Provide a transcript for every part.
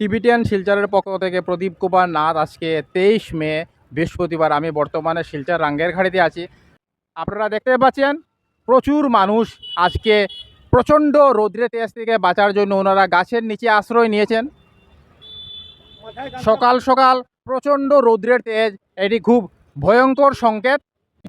Tibetan শিলচরের পক্ষ থেকে প্রদীপ কুমার নাথ আজকে তেইশ মে, বৃহস্পতিবার। আমি বর্তমানে শিলচর রাঙ্গের ঘাড়িতে আছি। আপনারা দেখতে পাচ্ছেন, প্রচুর মানুষ আজকে প্রচণ্ড রৌদ্রের তেজ থেকে বাঁচার জন্য ওনারা গাছের নিচে আশ্রয় নিয়েছেন। সকাল সকাল প্রচণ্ড রৌদ্রের তেজ, এটি খুব ভয়ঙ্কর সংকেত।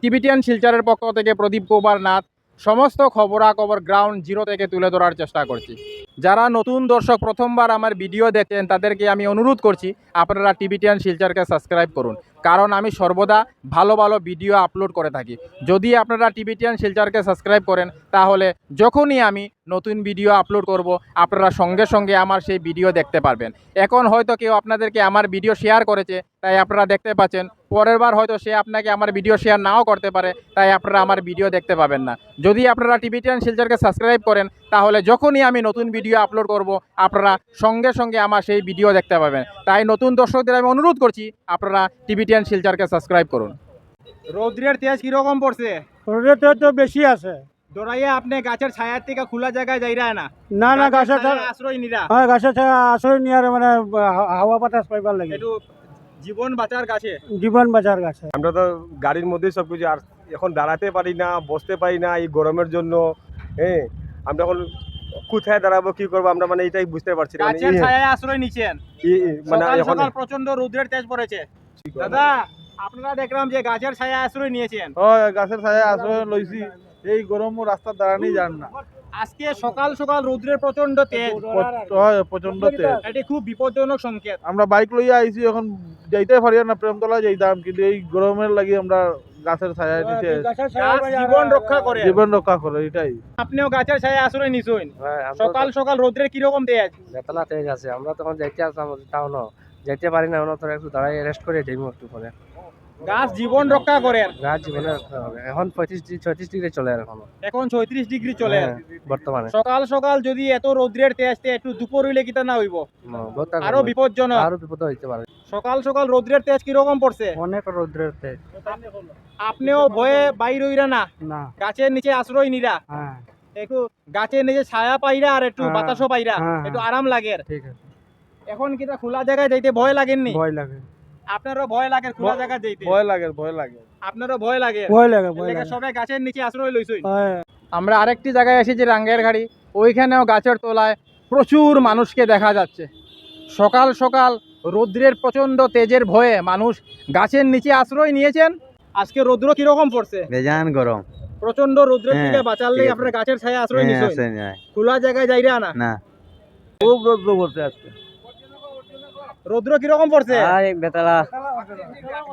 টিবিটিয়ান শিলচরের পক্ষ থেকে প্রদীপ কুমার নাথ সমস্ত খবরাখবর গ্রাউন্ড জিরো থেকে তুলে ধরার চেষ্টা করছি। যারা নতুন দর্শক প্রথমবার আমার ভিডিও দেখছেন, তাদেরকে আমি অনুরোধ করছি, আপনারা টিভি টিবিটিয়ান শিলচারকে সাবস্ক্রাইব করুন। কারণ আমি সর্বদা ভালো ভালো ভিডিও আপলোড করে থাকি। যদি আপনারা টিভি টিবিটিয়ান শিলচারকে সাবস্ক্রাইব করেন, তাহলে যখনই আমি নতুন ভিডিও আপলোড করব আপনারা সঙ্গে সঙ্গে আমার সেই ভিডিও দেখতে পারবেন। এখন হয়তো কেউ আপনাদেরকে আমার ভিডিও শেয়ার করেছে তাই আপনারা দেখতে পাচ্ছেন। পরের বার হয়তো সে আপনাকে আমার ভিডিও শেয়ার নাও করতে পারে তাই আপনারা আমার ভিডিও দেখতে পাবেন না। যদি আপনারা টিভি টিবিটিয়ান শিলচরকে সাবস্ক্রাইব করেন তাহলে যখনই আমি নতুন ভিডিও আপলোড করব আপনারা সঙ্গে সঙ্গে আমার সেই ভিডিও দেখতে পাবেন। তাই নতুন দর্শকদের আমি অনুরোধ করছি আপনারা টিভি টিবিটিয়ান শিলচরকে সাবস্ক্রাইব করুন। রৌদ্রের তেজ কীরকম পড়ছে? রোদে তো বেশি আছে। দৌড়াইয়া আপনি গাছের ছায়ার থেকে খোলা জায়গায় যাইরা না। না না গাছের আশ্রয় নিরা। হয় গাছের ছায়া আশ্রয় নিয়ে মানে হাওয়া বাতাস পাইবার লাগে। একটু জীবন বাঁচার কাছে জীবন বাঁচার গাছে। আমরা তো গাড়ির মধ্যেই সব কিছু আর এখন দাঁড়াতে পারি না বসতে পারি না এই গরমের জন্য। হ্যাঁ আমরা এখন কোথায় দাঁড়াবো কি করব আমরা মানে এটাই বুঝতে পারছি না। মানে গাছের ছায়ায় আশ্রয় নিছেন এই মানে এখন প্রচণ্ড রৌদ্রের তেজ পড়েছে। দাদা আপনারা দেখলাম যে গাছের ছায়া আশ্রয় নিয়েছেন। হয় গাছের ছায়া আশ্রয় লইছি। এই গরম রাস্তা দাঁড়ানি যান না। আজকে সকাল সকাল রৌদ্রের প্রচণ্ড তেজ। প্রচণ্ড তেজ। এটি খুব বিপজ্জনক সংকেত। আমরা বাইক লইয়া আইছি এখন যাইতে পারি না প্রেমতলা যাইতাম কিন্তু এই গরমের লাগি আমরা গাছের ছায়া নিচে গাছ বাজে- জীবন রক্ষা করে। জীবন রক্ষা করে এটাই। আপনিও গাছের ছায়া আশ্রয় নিছেন। সকাল সকাল রৌদ্রের কীরকম তেজ? বেতলা তেজ আছে আমরা তখন যাইতে আসলাম টাউনও যাইতে পারি না ওনা তোরা একটু দাঁড়াই রেস্ট করে যাইব একটু পরে। গাছ জীবন রক্ষা করে গাছ জীবনে রক্ষা হবে। এখন পঁয়ত্রিশ ছয়ত্রিশ ডিগ্রি চলে এখন। এখন ছয়ত্রিশ ডিগ্রি চলে হ্যাঁ, বর্তমানে। সকাল সকাল যদি এত রৌদ্রের একটু দুপুর হইলে কিতা না হইব? আরও বিপজ্জনক। আরও বিপদ হইতে পারে। সকাল সকাল রৌদ্রের তেজ কীরকম পড়ছে? অনেক রোদ্রের তেজ। আপনিও ভয়ে বাইর হইরা না? গাছের নিচে আশ্রয় নিরা? হ্যাঁ। একটু গাছের নিচে ছায়া পাইরা আর একটু হ্যাঁ, বাতাসও পাইরা একটু। আরাম লাগে এখন কিটা খোলা জায়গায় যাইতে ভয় লাগেননি? ভয় লাগে। আপনারও ভয় লাগে খোলা জায়গায় যাইতে ভয় লাগে ভয় লাগে। আপনারও ভয় লাগে। ভয় লাগে ভয় লাগে। সবাই গাছের নিচে আশ্রয় লইছই আমরা আরেকটি জায়গায় এসেছি রাঙ্গের গাড়ি ওইখানেও গাছের তলায় প্রচুর মানুষকে দেখা যাচ্ছে। সকাল সকাল রৌদ্রের প্রচণ্ড তেজের ভয়ে মানুষ গাছের নিচে আশ্রয় নিয়েছেন। আজকে রৌদ্র কীরকম পড়ছে? বেজান গরম। প্রচণ্ড রৌদ্রের হ্যাঁ, থেকে বাঁচার ঠিক আপনার গাছের ছায়া আশ্রয় হ্যাঁ, নাই। খোলা জায়গায় যাইরা না। না। খুব রোদ্র করছে আজকে। রৌদ্র কীরকম পড়ছে? বেতলা।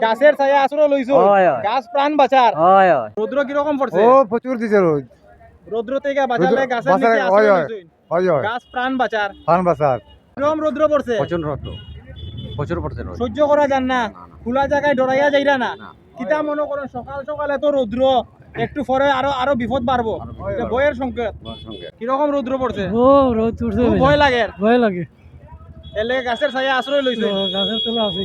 গাছের ছায়া আশ্রয় লইছো হয়, হয়। গাছ প্রাণ বাঁচার হয় হয়। রৌদ্র কীরকম পড়ছে? প্রচুর দিছে রোদ রৌদ্র থেকে বাঁচালে গাছের নিচে গাছ প্রাণ বাঁচার ফান বাসার কীরকম রৌদ্র পড়ছে? প্রচুর প্রচুর পড়ছে রোদ সহ্য করা যান না? খোলা জায়গায় ডরাইয়া যাইরা না? কিতা মনে করেন সকাল সকাল এত রৌদ্র একটু পরে আরও আরও বিপদ বাড়বো ভয়ের সংকেত। কীরকম রৌদ্র পড়ছে? ও রোদ ভয় লাগে। ভয় লাগে। এলে গাছের ছায়া আশ্রয় লইছে। গাছের তলা আছে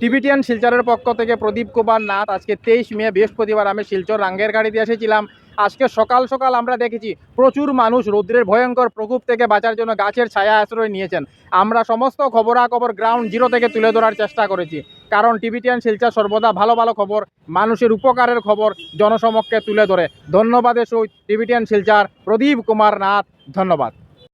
টিবিটিয়ান শিলচরের পক্ষ থেকে প্রদীপ কুমার নাথ আজকে তেইশ মে বৃহস্পতিবার আমি শিলচর রাঙ্গের গাড়িতে এসেছিলাম। আজকে সকাল সকাল আমরা দেখেছি প্রচুর মানুষ রৌদ্রের ভয়ঙ্কর প্রকোপ থেকে বাঁচার জন্য গাছের ছায়া আশ্রয় নিয়েছেন। আমরা সমস্ত খবরাখবর গ্রাউন্ড জিরো থেকে তুলে ধরার চেষ্টা করেছি। কারণ টিবিটিয়ান শিলচর সর্বদা ভালো ভালো খবর মানুষের উপকারের খবর জনসমক্ষে তুলে ধরে। ধন্যবাদের সহিত টিবিটিয়ান শিলচর প্রদীপ কুমার নাথ ধন্যবাদ।